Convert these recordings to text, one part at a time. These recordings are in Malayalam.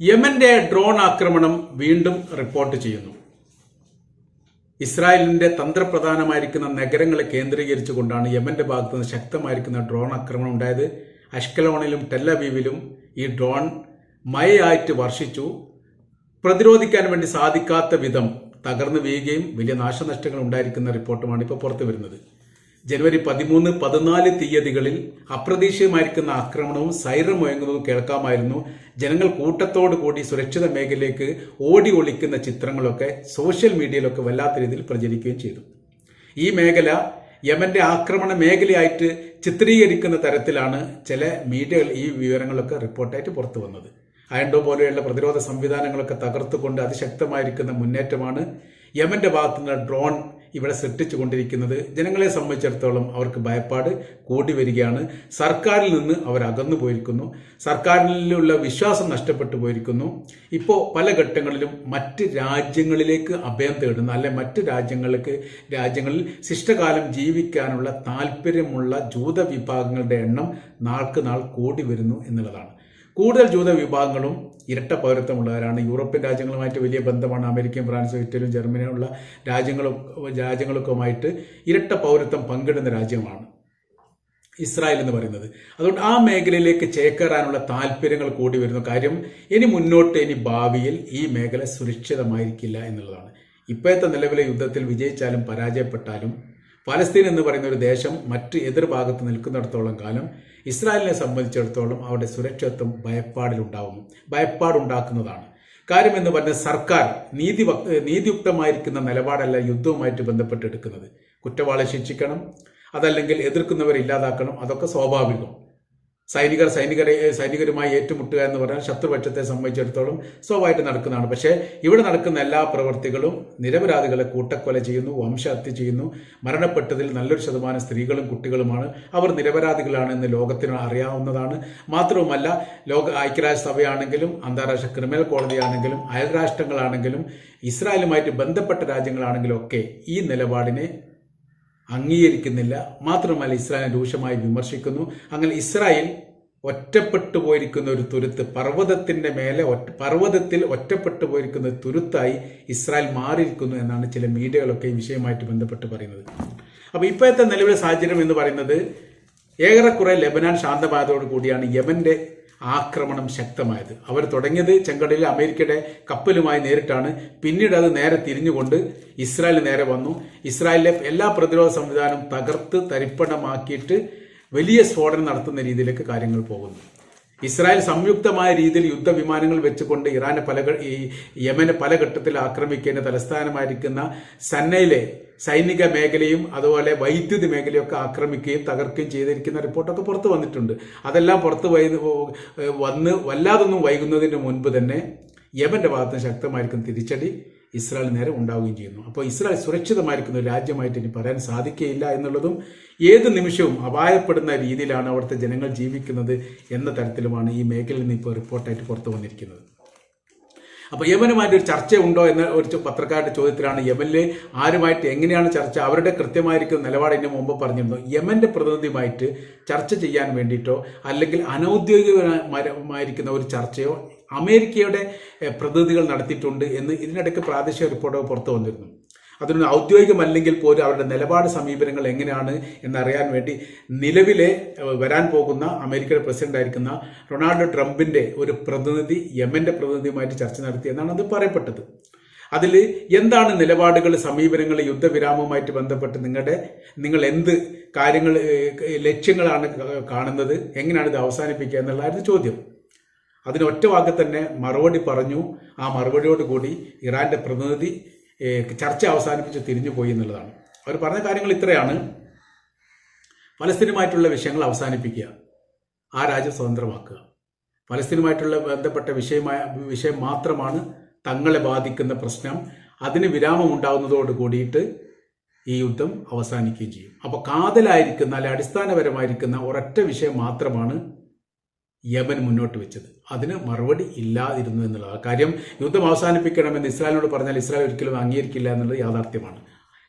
യമന്റെ ഡ്രോൺ ആക്രമണം വീണ്ടും റിപ്പോർട്ട് ചെയ്യുന്നു. ഇസ്രായേലിന്റെ തന്ത്രപ്രധാനമായിരിക്കുന്ന നഗരങ്ങളെ കേന്ദ്രീകരിച്ചുകൊണ്ടാണ് യമന്റെ ഭാഗത്ത് നിന്ന് ശക്തമായിരിക്കുന്ന ഡ്രോൺ ആക്രമണം ഉണ്ടായത്. അഷ്കലോണിലും ടെല്ലവീവിലും ഈ ഡ്രോൺ മഴയായിട്ട് വർഷിച്ചു. പ്രതിരോധിക്കാൻ വേണ്ടി സാധിക്കാത്ത വിധം തകർന്നു വീഴുകയും വലിയ നാശനഷ്ടങ്ങൾ ഉണ്ടായിരിക്കുന്ന റിപ്പോർട്ടുമാണ് ഇപ്പോൾ പുറത്തു വരുന്നത് ജനുവരി പതിമൂന്ന് പതിനാല് തീയതികളിൽ അപ്രതീക്ഷിതമായിരിക്കുന്ന ആക്രമണവും സൈറം മുഴങ്ങുന്നതും കേൾക്കാമായിരുന്നു. ജനങ്ങൾ കൂട്ടത്തോടു കൂടി സുരക്ഷിത മേഖലയിലേക്ക് ഓടി ഒളിക്കുന്ന ചിത്രങ്ങളൊക്കെ സോഷ്യൽ മീഡിയയിലൊക്കെ വല്ലാത്ത രീതിയിൽ പ്രചരിക്കുകയും ചെയ്തു. ഈ മേഖല യമന്റെ ആക്രമണ മേഖലയായിട്ട് ചിത്രീകരിക്കുന്ന തരത്തിലാണ് ചില മീഡിയകൾ ഈ വിവരങ്ങളൊക്കെ റിപ്പോർട്ടായിട്ട് പുറത്തു വന്നത്. അയൻഡോ പോലെയുള്ള പ്രതിരോധ സംവിധാനങ്ങളൊക്കെ തകർത്തുകൊണ്ട് അതിശക്തമായിരിക്കുന്ന മുന്നേറ്റമാണ് യമന്റെ ഭാഗത്തുനിന്ന് ഡ്രോൺ ഇവിടെ സൃഷ്ടിച്ചുകൊണ്ടിരിക്കുന്നത്. ജനങ്ങളെ സംബന്ധിച്ചിടത്തോളം അവർക്ക് ഭയപ്പാട് കൂടി വരികയാണ്. സർക്കാരിൽ നിന്ന് അവർ അകന്നു പോയിരിക്കുന്നു. സർക്കാരിലുള്ള വിശ്വാസം നഷ്ടപ്പെട്ടു പോയിരിക്കുന്നു. ഇപ്പോൾ പല ഘട്ടങ്ങളിലും മറ്റ് രാജ്യങ്ങളിലേക്ക് അഭയം തേടുന്ന അല്ലെ മറ്റ് രാജ്യങ്ങൾക്ക് രാജ്യങ്ങളിൽ ശിഷ്ടകാലം ജീവിക്കാനുള്ള താല്പര്യമുള്ള ജൂത വിഭാഗങ്ങളുടെ എണ്ണം നാൾക്ക് നാൾ കൂടി വരുന്നു എന്നുള്ളതാണ്. കൂടുതൽ ജൂത വിഭാഗങ്ങളും ഇരട്ട പൗരത്വമുള്ളവരാണ്. യൂറോപ്യൻ രാജ്യങ്ങളുമായിട്ട് വലിയ ബന്ധമാണ് അമേരിക്കയും ഫ്രാൻസും ഇറ്റലിയും ജർമ്മനിയുള്ള രാജ്യങ്ങളും രാജ്യങ്ങൾക്കുമായിട്ട് ഇരട്ട പൗരത്വം പങ്കിടുന്ന രാജ്യമാണ് ഇസ്രായേൽ എന്ന് പറയുന്നത്. അതുകൊണ്ട് ആ മേഖലയിലേക്ക് ചേക്കേറാനുള്ള താല്പര്യങ്ങൾ കൂടി വരുന്നു കാര്യം ഇനി മുന്നോട്ട് ഇനി ഭാവിയിൽ ഈ മേഖല സുരക്ഷിതമായിരിക്കില്ല എന്നുള്ളതാണ്. ഇപ്പോഴത്തെ നിലവിലെ യുദ്ധത്തിൽ വിജയിച്ചാലും പരാജയപ്പെട്ടാലും പലസ്തീൻ എന്ന് പറയുന്ന ഒരു ദേശം മറ്റ് എതിർഭാഗത്ത് നിൽക്കുന്നിടത്തോളം കാലം ഇസ്രായേലിനെ സംബന്ധിച്ചിടത്തോളം അവരുടെ സുരക്ഷിതത്വം ഭയപ്പാടിലുണ്ടാവുന്നു. ഭയപ്പാടുണ്ടാക്കുന്നതാണ്. കാര്യം എന്ന് പറഞ്ഞാൽ സർക്കാർ നീതി നീതിയുക്തമായിരിക്കുന്ന നിലപാടല്ല യുദ്ധവുമായിട്ട് ബന്ധപ്പെട്ടെടുക്കുന്നത് കുറ്റവാളെ ശിക്ഷിക്കണം അതല്ലെങ്കിൽ എതിർക്കുന്നവരെ ഇല്ലാതാക്കണം അതൊക്കെ സ്വാഭാവികം. സൈനികർ സൈനികരെ സൈനികരുമായി ഏറ്റുമുട്ടുക എന്ന് പറഞ്ഞാൽ ശത്രുപക്ഷത്തെ സംബന്ധിച്ചിടത്തോളം സ്വാഭാവികമായിട്ട് നടക്കുന്നതാണ്. പക്ഷേ ഇവിടെ നടക്കുന്ന എല്ലാ പ്രവൃത്തികളും നിരപരാധികളെ കൂട്ടക്കൊല ചെയ്യുന്നു വംശഹത്യ ചെയ്യുന്നു. മരണപ്പെട്ടതിൽ നല്ലൊരു ശതമാനം സ്ത്രീകളും കുട്ടികളുമാണ്. അവർ നിരപരാധികളാണ് എന്ന് ലോകത്തിന് അറിയാവുന്നതാണ്. മാത്രവുമല്ല ലോക ഐക്യരാഷ്ട്രസഭയാണെങ്കിലും അന്താരാഷ്ട്ര ക്രിമിനൽ കോടതിയാണെങ്കിലും അയൽരാഷ്ട്രങ്ങളാണെങ്കിലും ഇസ്രായേലുമായിട്ട് ബന്ധപ്പെട്ട രാജ്യങ്ങളാണെങ്കിലും ഒക്കെ ഈ നിലപാടിനെ അംഗീകരിക്കുന്നില്ല. മാത്രമല്ല ഇസ്രായേൽ രൂക്ഷമായി വിമർശിക്കുന്നു. അങ്ങനെ ഇസ്രായേൽ ഒറ്റപ്പെട്ടു പോയിരിക്കുന്ന ഒരു തുരുത്ത് പർവതത്തിന്റെ മേലെ പർവതത്തിൽ ഒറ്റപ്പെട്ടു പോയിരിക്കുന്ന തുരുത്തായി ഇസ്രായേൽ മാറിയിരിക്കുന്നു എന്നാണ് ചില മീഡിയകളൊക്കെ ഈ വിഷയമായിട്ട് ബന്ധപ്പെട്ട് പറയുന്നത്. അപ്പോൾ ഇപ്പോഴത്തെ നിലവിലെ സാഹചര്യം എന്ന് പറയുന്നത് ഏറെക്കുറെ ലബനാൻ ശാന്തപാതയോട് കൂടിയാണ് യമന്റെ ആക്രമണം ശക്തമായത്. അവർ തുടങ്ങിയത് ചെങ്കടലിൽ അമേരിക്കയുടെ കപ്പലുമായി നേരിട്ടാണ്. പിന്നീട് അത് നേരെ തിരിഞ്ഞുകൊണ്ട് ഇസ്രായേൽ നേരെ വന്നു. ഇസ്രായേലിലെ എല്ലാ പ്രതിരോധ സംവിധാനം തകർത്ത് തരിപ്പണമാക്കിയിട്ട് വലിയ സ്ഫോടനം നടത്തുന്ന രീതിയിലേക്ക് കാര്യങ്ങൾ പോകുന്നു. ഇസ്രായേൽ സംയുക്തമായ രീതിയിൽ യുദ്ധവിമാനങ്ങൾ വെച്ചുകൊണ്ട് ഇറാനെ പല ഈ യമനെ പല ഘട്ടത്തിൽ ആക്രമിക്കേണ്ട തലസ്ഥാനമായിരിക്കുന്ന സന്നയിലെ സൈനിക മേഖലയും അതുപോലെ വൈദ്യുതി മേഖലയും ഒക്കെ ആക്രമിക്കുകയും തകർക്കുകയും ചെയ്തിരിക്കുന്ന റിപ്പോർട്ടൊക്കെ പുറത്ത് വന്നിട്ടുണ്ട്. അതെല്ലാം പുറത്ത് വന്ന് വല്ലാതൊന്നും വൈകുന്നതിന് മുൻപ് തന്നെ യമന്റെ ഭാഗത്ത് ശക്തമായിരിക്കും തിരിച്ചടി ഇസ്രായേൽ നേരെ ഉണ്ടാവുകയും ചെയ്യുന്നു. അപ്പോൾ ഇസ്രായേൽ സുരക്ഷിതമായിരിക്കുന്ന ഒരു രാജ്യമായിട്ട് ഇനി പറയാൻ സാധിക്കുകയില്ല എന്നുള്ളതും ഏത് നിമിഷവും അപായപ്പെടുന്ന രീതിയിലാണ് അവിടുത്തെ ജനങ്ങൾ ജീവിക്കുന്നത് എന്ന തരത്തിലുമാണ് ഈ മേഖലയിൽ നിന്ന് ഇപ്പോൾ റിപ്പോർട്ടായിട്ട് പുറത്തു വന്നിരിക്കുന്നത്. അപ്പോൾ യമനുമായിട്ട് ഒരു ചർച്ച ഉണ്ടോ എന്ന ഒരു പത്രക്കാരുടെ ചോദ്യത്തിലാണ് യമനിലെ ആരുമായിട്ട് എങ്ങനെയാണ് ചർച്ച? അവരുടെ കൃത്യമായിരിക്കും നിലപാട് ഇതിന് മുമ്പ് പറഞ്ഞിരുന്നു. യമന്റെ പ്രതിനിധിയുമായിട്ട് ചർച്ച ചെയ്യാൻ വേണ്ടിയിട്ടോ അല്ലെങ്കിൽ അനൗദ്യോഗികമായിരിക്കുന്ന ഒരു ചർച്ചയോ അമേരിക്കയുടെ പ്രതിനിധികൾ നടത്തിയിട്ടുണ്ട് എന്ന് ഇതിനിടയ്ക്ക് പ്രാദേശിക റിപ്പോർട്ടുകൾ പുറത്തു വന്നിരുന്നു. അതിനൊരു ഔദ്യോഗികമല്ലെങ്കിൽ പോലും അവരുടെ നിലപാട് സമീപനങ്ങൾ എങ്ങനെയാണ് എന്നറിയാൻ വേണ്ടി നിലവിലെ വരാൻ പോകുന്ന അമേരിക്കയുടെ പ്രസിഡന്റ് ആയിരിക്കുന്ന റൊണാൾഡോ ട്രംപിന്റെ ഒരു പ്രതിനിധി യമന്റെ പ്രതിനിധിയുമായിട്ട് ചർച്ച നടത്തി എന്നാണ് അത് പറയപ്പെട്ടത്. അതിൽ എന്താണ് നിലപാടുകൾ സമീപനങ്ങൾ യുദ്ധവിരാമവുമായിട്ട് ബന്ധപ്പെട്ട് നിങ്ങളുടെ നിങ്ങൾ എന്ത് കാര്യങ്ങൾ ലക്ഷ്യങ്ങളാണ് കാണുന്നത് എങ്ങനെയാണ് ഇത് അവസാനിപ്പിക്കുക എന്നുള്ളതായിരുന്നു ചോദ്യം. അതിന് ഒറ്റ വാക്ക് തന്നെ മറുപടി പറഞ്ഞു. ആ മറുപടിയോടുകൂടി ഇറാന്റെ പ്രതിനിധി ചർച്ച അവസാനിപ്പിച്ച് തിരിഞ്ഞു പോയി എന്നുള്ളതാണ്. അവർ പറഞ്ഞ കാര്യങ്ങൾ ഇത്രയാണ്. പലസ്തീനുമായിട്ടുള്ള വിഷയങ്ങൾ അവസാനിപ്പിക്കുക. ആ രാജ്യം സ്വതന്ത്രമാക്കുക. പലസ്തീനുമായിട്ടുള്ള ബന്ധപ്പെട്ട വിഷയമായ വിഷയം മാത്രമാണ് തങ്ങളെ ബാധിക്കുന്ന പ്രശ്നം. അതിന് വിരാമം ഉണ്ടാകുന്നതോട് കൂടിയിട്ട് ഈ യുദ്ധം അവസാനിക്കുകയും ചെയ്യും. അപ്പോൾ കാതലായിരിക്കുന്ന അല്ലെ അടിസ്ഥാനപരമായിരിക്കുന്ന ഒരൊറ്റ വിഷയം മാത്രമാണ് യമൻ മുന്നോട്ട് വെച്ചത്. അതിന് മറുപടി ഇല്ലാതിരുന്നു എന്നുള്ളത് കാര്യം യുദ്ധം അവസാനിപ്പിക്കണമെന്ന് ഇസ്രായേലിനോട് പറഞ്ഞാൽ ഇസ്രായേൽ ഒരിക്കലും അംഗീകരിക്കില്ല എന്നുള്ളത് യാഥാർത്ഥ്യമാണ്.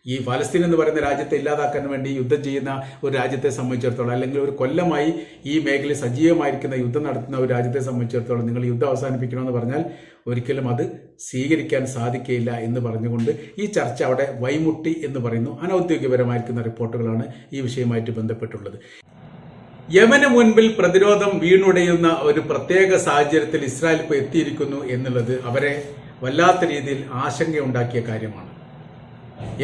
ഈ ഫലസ്തീൻ എന്ന് പറയുന്ന രാജ്യത്തെ ഇല്ലാതാക്കാൻ വേണ്ടി യുദ്ധം ചെയ്യുന്ന ഒരു രാജ്യത്തെ സംബന്ധിച്ചിടത്തോളം അല്ലെങ്കിൽ ഒരു കൊല്ലമായി ഈ മേഖലയിൽ സജീവമായിരിക്കുന്ന യുദ്ധം നടത്തുന്ന ഒരു രാജ്യത്തെ സംബന്ധിച്ചിടത്തോളം നിങ്ങൾ യുദ്ധം അവസാനിപ്പിക്കണമെന്ന് പറഞ്ഞാൽ ഒരിക്കലും അത് സ്വീകരിക്കാൻ സാധിക്കുകയില്ല എന്ന് പറഞ്ഞുകൊണ്ട് ഈ ചർച്ച അവിടെ വൈമുട്ടി എന്ന് പറയുന്നു. അനൌദ്യോഗികപരമായിരിക്കുന്ന റിപ്പോർട്ടുകളാണ് ഈ വിഷയവുമായിട്ട് ബന്ധപ്പെട്ടുള്ളത്. യമന് മുൻപിൽ പ്രതിരോധം വീണുടയുന്ന ഒരു പ്രത്യേക സാഹചര്യത്തിൽ ഇസ്രായേൽ ഇപ്പോൾ എത്തിയിരിക്കുന്നു എന്നുള്ളത് അവരെ വല്ലാത്ത രീതിയിൽ ആശങ്കയുണ്ടാക്കിയ കാര്യമാണ്.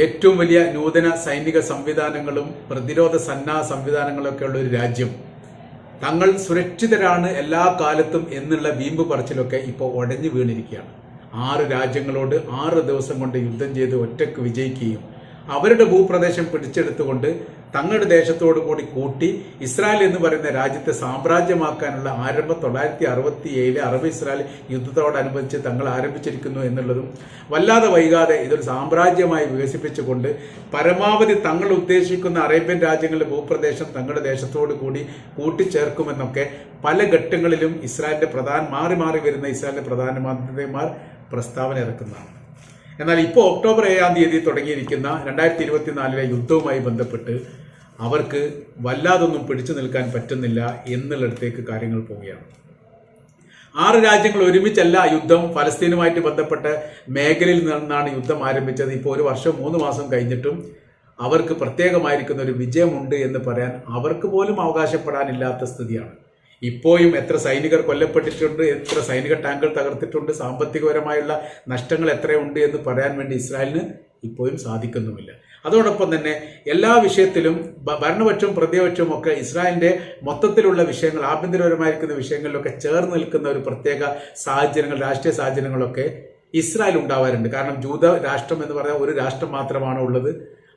ഏറ്റവും വലിയ നൂതന സൈനിക സംവിധാനങ്ങളും പ്രതിരോധ സന്നാഹ സംവിധാനങ്ങളൊക്കെ ഉള്ള ഒരു രാജ്യം. തങ്ങൾ സുരക്ഷിതരാണ് എല്ലാ കാലത്തും എന്നുള്ള വീമ്പ് പറച്ചിലൊക്കെ ഇപ്പോൾ ഉടഞ്ഞു വീണിരിക്കുകയാണ്. ആറ് രാജ്യങ്ങളോട് ആറ് ദിവസം കൊണ്ട് യുദ്ധം ചെയ്ത് ഒറ്റയ്ക്ക് വിജയിക്കുകയും അവരുടെ ഭൂപ്രദേശം പിടിച്ചെടുത്തുകൊണ്ട് തങ്ങളുടെ ദേശത്തോടു കൂടി കൂട്ടി ഇസ്രായേൽ എന്ന് പറയുന്ന രാജ്യത്തെ സാമ്രാജ്യമാക്കാനുള്ള ആരംഭം തൊള്ളായിരത്തി അറുപത്തി ഏഴിലെ അറബ് ഇസ്രായേൽ യുദ്ധത്തോടനുബന്ധിച്ച് തങ്ങൾ ആരംഭിച്ചിരിക്കുന്നു എന്നുള്ളതും വല്ലാതെ വൈകാതെ ഇതൊരു സാമ്രാജ്യമായി വികസിപ്പിച്ചുകൊണ്ട് പരമാവധി തങ്ങൾ ഉദ്ദേശിക്കുന്ന അറേബ്യൻ രാജ്യങ്ങളുടെ ഭൂപ്രദേശം തങ്ങളുടെ ദേശത്തോടു കൂടി കൂട്ടിച്ചേർക്കുമെന്നൊക്കെ പല ഘട്ടങ്ങളിലും ഇസ്രായേലിന്റെ പ്രധാന മാറി മാറി വരുന്ന ഇസ്രായേലിന്റെ പ്രധാനമന്ത്രിമാർ പ്രസ്താവന ഇറക്കുന്നതാണ്. എന്നാൽ ഇപ്പോൾ ഒക്ടോബർ ഏഴാം തീയതി തുടങ്ങിയിരിക്കുന്ന രണ്ടായിരത്തി ഇരുപത്തിനാലിലെ യുദ്ധവുമായി ബന്ധപ്പെട്ട് അവർക്ക് വല്ലാതൊന്നും പിടിച്ചു നിൽക്കാൻ പറ്റുന്നില്ല എന്നുള്ളിടത്തേക്ക് കാര്യങ്ങൾ പോവുകയാണ്. ആറ് രാജ്യങ്ങൾ ഒരുമിച്ചല്ല യുദ്ധം. ഫലസ്തീനുമായിട്ട് ബന്ധപ്പെട്ട മേഖലയിൽ നിന്നാണ് യുദ്ധം ആരംഭിച്ചത്. ഇപ്പോൾ ഒരു വർഷം മൂന്ന് മാസം കഴിഞ്ഞിട്ടും അവർക്ക് പ്രത്യേകമായിരിക്കുന്ന ഒരു വിജയമുണ്ട് എന്ന് പറയാൻ അവർക്ക് പോലും അവകാശപ്പെടാനില്ലാത്ത സ്ഥിതിയാണ്. ഇപ്പോഴും എത്ര സൈനികർ കൊല്ലപ്പെട്ടിട്ടുണ്ട് എത്ര സൈനിക ടാങ്കുകൾ തകർത്തിട്ടുണ്ട് സാമ്പത്തികപരമായുള്ള നഷ്ടങ്ങൾ എത്രയുണ്ട് എന്ന് പറയാൻ വേണ്ടി ഇസ്രായേലിന് ഇപ്പോഴും സാധിക്കുന്നുമില്ല. അതോടൊപ്പം തന്നെ എല്ലാ വിഷയത്തിലും ഭരണപക്ഷവും പ്രതിപക്ഷവും ഒക്കെ ഇസ്രായേലിന്റെ മൊത്തത്തിലുള്ള വിഷയങ്ങൾ ആഭ്യന്തരപരമായിരിക്കുന്ന വിഷയങ്ങളിലൊക്കെ ചേർന്ന് നിൽക്കുന്ന ഒരു പ്രത്യേക സാഹചര്യങ്ങൾ രാഷ്ട്രീയ സാഹചര്യങ്ങളൊക്കെ ഇസ്രായേൽ ഉണ്ടാവാറുണ്ട്. കാരണം ജൂത രാഷ്ട്രം എന്ന് പറഞ്ഞാൽ ഒരു രാഷ്ട്രം മാത്രമാണ് ഉള്ളത്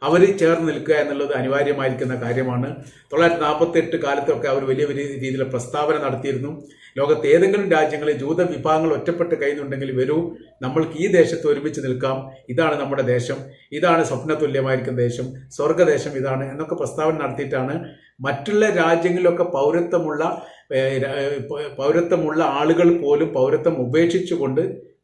അവർ ചേർന്ന് നിൽക്കുക എന്നുള്ളത് അനിവാര്യമായിരിക്കുന്ന കാര്യമാണ്. തൊള്ളായിരത്തി നാൽപ്പത്തി എട്ട് കാലത്തൊക്കെ അവർ വലിയ വലിയ രീതിയിലുള്ള പ്രസ്താവന നടത്തിയിരുന്നു. ലോകത്ത് ഏതെങ്കിലും രാജ്യങ്ങളിൽ ജൂത വിഭാഗങ്ങൾ ഒറ്റപ്പെട്ട് കഴിയുന്നുണ്ടെങ്കിൽ വരൂ. നമ്മൾക്ക് ഈ ദേശത്ത് ഒരുമിച്ച് നിൽക്കാം. ഇതാണ് നമ്മുടെ ദേശം. ഇതാണ് സ്വപ്നതുല്യമായിരിക്കുന്ന ദേശം. സ്വർഗദേശം ഇതാണ് എന്നൊക്കെ പ്രസ്താവന നടത്തിയിട്ടാണ് മറ്റുള്ള രാജ്യങ്ങളിലൊക്കെ പൗരത്വമുള്ള പൗരത്വമുള്ള ആളുകൾ പോലും പൗരത്വം ഉപേക്ഷിച്ചുകൊണ്ട്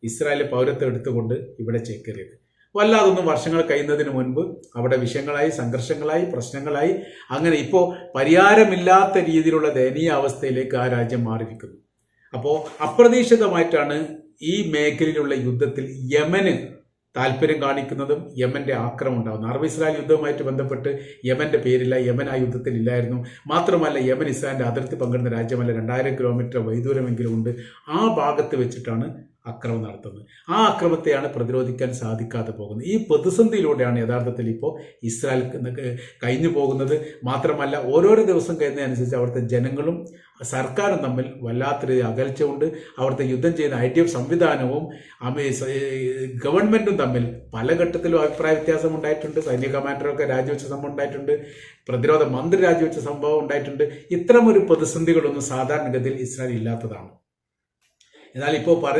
ഇസ്രായേൽ പൗരത്വം എടുത്തുകൊണ്ട് ഇവിടെ ചേക്കേറിയത്. വല്ലാതൊന്നും വർഷങ്ങൾ കഴിയുന്നതിന് മുൻപ് അവിടെ വിഷയങ്ങളായി സംഘർഷങ്ങളായി പ്രശ്നങ്ങളായി. അങ്ങനെ ഇപ്പോൾ പരിഹാരമില്ലാത്ത രീതിയിലുള്ള ദയനീയ അവസ്ഥയിലേക്ക് ആ രാജ്യം മാറിയിരിക്കുന്നു അപ്പോൾ അപ്രതീക്ഷിതമായിട്ടാണ് ഈ മേഖലയിലുള്ള യുദ്ധത്തിൽ യമന് താല്പര്യം കാണിക്കുന്നതും യമന്റെ ആക്രമം ഉണ്ടാകുന്നു അറബ് ഇസ്രായേൽ യുദ്ധവുമായിട്ട് ബന്ധപ്പെട്ട് യമന്റെ പേരില്ല യമൻ ആ യുദ്ധത്തിൽ ഇല്ലായിരുന്നു. മാത്രമല്ല യമൻ ഇസ്രായേലിന്റെ അതിർത്തി പങ്കിടുന്ന രാജ്യമല്ല രണ്ടായിരം കിലോമീറ്റർ വൈദൂരമെങ്കിലും ഉണ്ട്. ആ ഭാഗത്ത് വെച്ചിട്ടാണ് അക്രമം നടത്തുന്നത്. ആ അക്രമത്തെയാണ് പ്രതിരോധിക്കാൻ സാധിക്കാതെ പോകുന്നത്. ഈ പ്രതിസന്ധിയിലൂടെയാണ് യഥാർത്ഥത്തിൽ ഇപ്പോൾ ഇസ്രായേൽ കഴിഞ്ഞു പോകുന്നത്. മാത്രമല്ല ഓരോരോ ദിവസം കഴിയുന്നതനുസരിച്ച് അവിടുത്തെ ജനങ്ങളും സർക്കാരും തമ്മിൽ വല്ലാത്തൊരു അകൽച്ചയുണ്ട്. അവിടുത്തെ യുദ്ധം ചെയ്യുന്ന ഐ ടി എഫ് സംവിധാനവും ഗവൺമെന്റും തമ്മിൽ പല ഘട്ടത്തിലും അഭിപ്രായ വ്യത്യാസം ഉണ്ടായിട്ടുണ്ട്. സൈനിക കമാൻഡറൊക്കെ രാജിവെച്ച സംഭവം ഉണ്ടായിട്ടുണ്ട്. പ്രതിരോധ മന്ത്രി രാജിവെച്ച സംഭവം ഉണ്ടായിട്ടുണ്ട്. ഇത്തരമൊരു പ്രതിസന്ധികളൊന്നും സാധാരണഗതിയിൽ ഇസ്രായേൽ ഇല്ലാത്തതാണ്. എന്നാൽ ഇപ്പോൾ പറ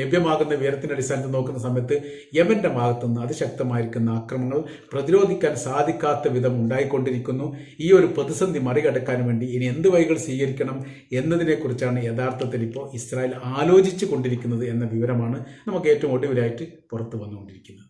ലഭ്യമാകുന്ന വിവരത്തിന്റെ അടിസ്ഥാനത്തിൽ നോക്കുന്ന സമയത്ത് യമന്റെ ഭാഗത്തുനിന്ന് അതിശക്തമായിരിക്കുന്ന ആക്രമണങ്ങൾ പ്രതിരോധിക്കാൻ സാധിക്കാത്ത വിധം ഉണ്ടായിക്കൊണ്ടിരിക്കുന്നു. ഈ ഒരു പ്രതിസന്ധി മറികടക്കാൻ വേണ്ടി ഇനി എന്ത് വഴികൾ സ്വീകരിക്കണം എന്നതിനെക്കുറിച്ചാണ് യഥാർത്ഥത്തിൽ ഇപ്പോൾ ഇസ്രായേൽ ആലോചിച്ചു കൊണ്ടിരിക്കുന്നത് എന്ന വിവരമാണ് നമുക്ക് ഏറ്റവും ഒടുവിലായിട്ട് പുറത്തു വന്നുകൊണ്ടിരിക്കുന്നത്.